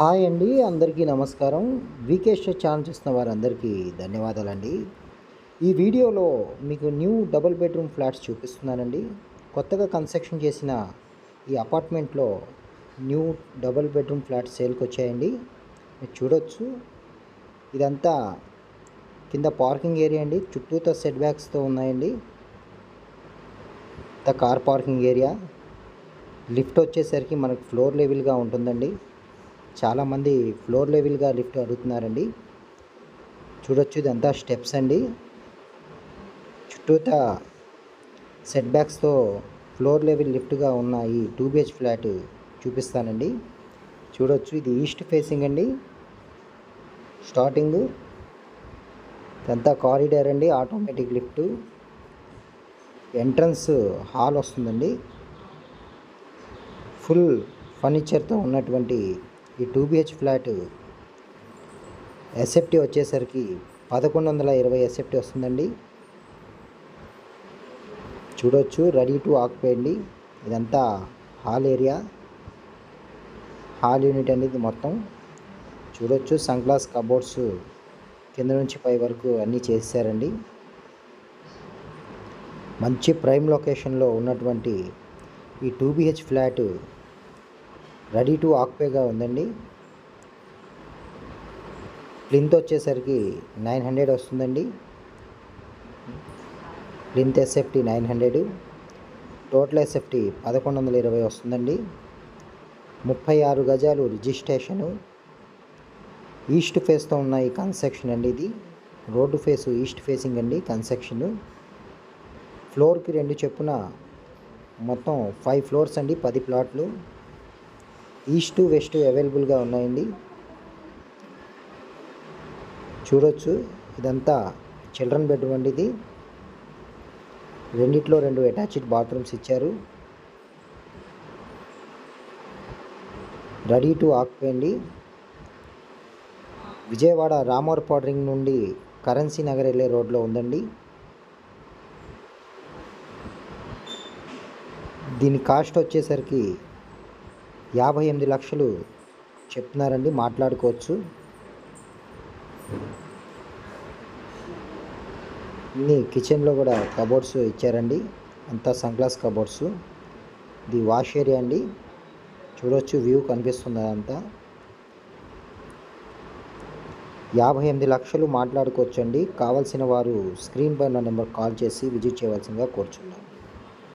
Hi అండి అందరికీ నమస్కారం. వీకేష్ ఛానల్ చూసిన వారందరికీ ధన్యవాదాలండి. ఈ వీడియోలో మీకు న్యూ డబుల్ బెడ్రూమ్ ఫ్లాట్స్ చూపిస్తున్నానండి. కొత్తగా కన్స్ట్రక్షన్ చేసిన ఈ అపార్ట్మెంట్లో న్యూ డబుల్ బెడ్రూమ్ ఫ్లాట్స్ సేల్కి వచ్చాయండి. మీరు చూడొచ్చు. ఇదంతా కింద పార్కింగ్ ఏరియా అండి. చుట్టూతో సెట్ బ్యాక్స్తో ఉన్నాయండి. The car parking area. Lift వచ్చేసరికి మనకు ఫ్లోర్ లెవెల్గా ఉంటుందండి. చాలామంది ఫ్లోర్ లెవెల్గా లిఫ్ట్ అడుగుతున్నారండి. చూడొచ్చు ఇదంతా స్టెప్స్ అండి. చుట్టూతా సెట్ బ్యాక్స్తో ఫ్లోర్ లెవెల్ లిఫ్ట్గా ఉన్న ఈ టూ బిహెచ్ ఫ్లాట్ చూపిస్తానండి. చూడొచ్చు ఇది ఈస్ట్ ఫేసింగ్ అండి. స్టార్టింగ్. ఇదంతా కారిడార్ అండి ఆటోమేటిక్ లిఫ్ట్. ఎంట్రన్స్ హాల్ వస్తుందండి. ఫుల్ ఫర్నిచర్తో ఉన్నటువంటి ఈ టూ బిహెచ్ ఫ్లాట్ ఎస్ఎఫ్టీ వచ్చేసరికి పదకొండు వందల ఇరవై ఎస్ఎఫ్టీ వస్తుందండి. చూడొచ్చు రెడీ టు ఆక్యుపై ఇదంతా హాల్ ఏరియా. హాల్ యూనిట్ అనేది మొత్తం. చూడొచ్చు సన్ గ్లాస్ కబోర్డ్స్ కింద నుంచి పై వరకు అన్నీ చేశారండి మంచి ప్రైమ్ లొకేషన్లో ఉన్నటువంటి ఈ two BHK flat ready to ఆక్పేగా ఉందండి. ప్లింత్ వచ్చేసరికి నైన్ హండ్రెడ్ వస్తుందండి. Plinth SFT nine hundred total SFT పదకొండు వందల ఇరవై వస్తుందండి. ముప్పై ఆరు గజాలు రిజిస్ట్రేషను. ఈస్ట్ ఫేస్తో ఉన్న ఈ కన్స్ట్రక్షన్ అండి ఇది. రోడ్డు ఫేస్ ఈస్ట్ ఫేసింగ్ అండి కన్స్ట్రక్షన్. ఫ్లోర్కి రెండు చెప్పున మొత్తం ఫైవ్ ఫ్లోర్స్ అండి పది ప్లాట్లు. ఈస్ట్ వెస్ట్ అవైలబుల్గా ఉన్నాయండి. చూడొచ్చు ఇదంతా చిల్డ్రన్ బెడ్రూమ్ అండి ఇది. రెండిట్లో రెండు అటాచ్డ్ బాత్రూమ్స్ ఇచ్చారు. రెడీ టు ఆక్యుపై విజయవాడ రామోర్ రింగ్ నుండి కరెన్సీ నగర్ వెళ్ళే రోడ్లో ఉందండి. దీని కాస్ట్ వచ్చేసరికి యాభై ఎనిమిది లక్షలు చెప్తున్నారండి మాట్లాడుకోవచ్చు. ఇన్ని కిచెన్లో కూడా కబోర్డ్స్ ఇచ్చారండి అంతా సన్గ్లాస్ కబోర్డ్స్. ఇది వాష్ ఏరియా అండి చూడొచ్చు వ్యూ కనిపిస్తుంది అదంతా. యాభై ఎనిమిది లక్షలు మాట్లాడుకోవచ్చండి కావాల్సిన వారు స్క్రీన్ పైన నెంబర్ కాల్ చేసి విజిట్ చేయవలసిందిగా కోరుచున్నాను.